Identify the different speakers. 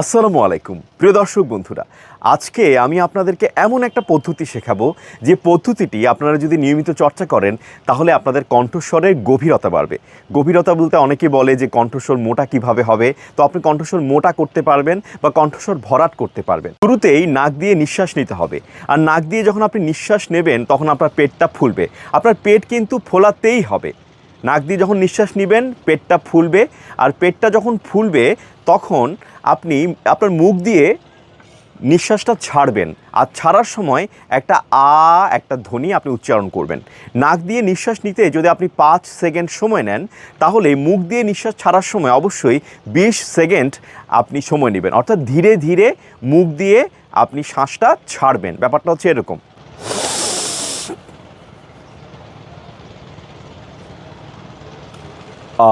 Speaker 1: আসসালামু আলাইকুম। প্রিয় দর্শক বন্ধুরা, আজকে আমি আপনাদেরকে এমন একটা পদ্ধতি শেখাবো, যে পদ্ধতিটি আপনারা যদি নিয়মিত চর্চা করেন, তাহলে আপনাদের কণ্ঠস্বরের গভীরতা বাড়বে। গভীরতা বলতে অনেকে বলে যে কণ্ঠস্বর মোটা কীভাবে হবে? তো আপনি কণ্ঠস্বর মোটা করতে পারবেন বা কণ্ঠস্বর ভরাট করতে পারবেন। শুরুতেই নাক দিয়ে নিঃশ্বাস নিতে হবে। আর নাক দিয়ে যখন আপনি নিঃশ্বাস নেবেন, তখন আপনার পেটটা ফুলবে। আপনার পেট কিন্তু ফোলাতেই হবে। নাক দিয়ে যখন নিঃশ্বাস নেবেন, পেটটা ফুলবে। আর পেটটা যখন ফুলবে, তখন আপনি, আপনার মুখ দিয়ে নিঃশ্বাসটা ছাড়বেন। আর ছাড়ার সময় একটা আ, একটা ধ্বনি আপনি উচ্চারণ করবেন। নাক দিয়ে নিঃশ্বাস নিতে যদি আপনি পাঁচ সেকেন্ড সময় নেন, তাহলে মুখ দিয়ে নিঃশ্বাস ছাড়ার সময় অবশ্যই বিশ সেকেন্ড আপনি সময় নেবেন। অর্থাৎ ধীরে ধীরে মুখ দিয়ে আপনি শ্বাসটা ছাড়বেন। ব্যাপারটা হচ্ছে এরকম। আ